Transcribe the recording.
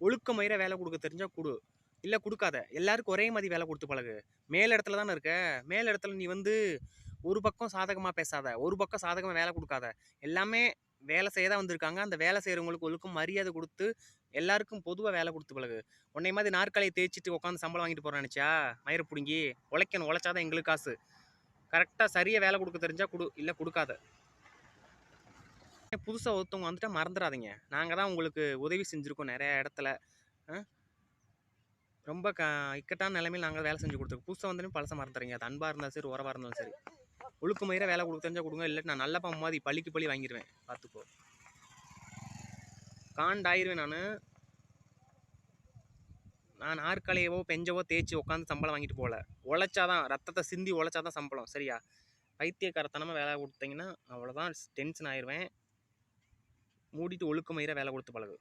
ஒழுக்கமயிற வேலை கொடுக்க தெரிஞ்சால் கொடு. இல்லை கொடுக்காத. எல்லாருக்கும் ஒரே மாதிரி வேலை கொடுத்து பழகு. மேல் இடத்துல தானே இருக்க? மேல் இடத்துல நீ வந்து ஒரு பக்கம் சாதகமாக பேசாத. ஒரு பக்கம் சாதகமாக வேலை கொடுக்காத. எல்லாமே வேலை செய்ய தான் வந்திருக்காங்க. அந்த வேலை செய்கிறவங்களுக்கு ஒழுக்கம் மரியாதை கொடுத்து எல்லாருக்கும் பொதுவாக வேலை கொடுத்து பழகு. உன்னை மாதிரி நாற்காலியை தேய்ச்சிட்டு உட்காந்து சம்பளம் வாங்கிட்டு போகிறேன் நினச்சா மயிரை பிடுங்கி. உழைக்கணும். உழைச்சாதான் எங்களுக்கு காசு. கரெக்டாக சரியாக வேலை கொடுக்க தெரிஞ்சால் கொடு. இல்லை கொடுக்காத. புதுசாக ஒருத்தவங்க வந்துட்டு மறந்துடாதீங்க நாங்கள் தான் உங்களுக்கு உதவி செஞ்சுருக்கோம் நிறைய இடத்துல. ரொம்ப க இக்கட்டான நிலைமையில் நாங்கள் வேலை செஞ்சு கொடுத்துருக்கோம். புதுசாக வந்து பழச மறந்துடுறீங்க அது அன்பாக இருந்தாலும் சரி உரவாக இருந்தாலும் சரி. ஒழுக்கு மயிராக வேலை கொடுக்க தெரிஞ்சால் கொடுங்க. இல்லை நான் நல்ல பாம்பு மாதிரி பழிக்கு பழி வாங்கிடுவேன் பார்த்துக்கோ. காண்டாயிருவேன் நான். நான் நாற்காலியவோ பெஞ்சவோ தேய்ச்சி உட்காந்து சம்பளம் வாங்கிட்டு போகல. உழைச்சாதான் ரத்தத்தை சிந்தி உழைச்சாதான் சம்பளம். சரியா? பைத்தியக்காரத்தனமாக வேலை கொடுத்தீங்கன்னா அவ்வளோதான் டென்ஷன் ஆயிடுவேன் மூடிட்டு ஒழுக்கமயிற வேலை கொடுத்து பழகு.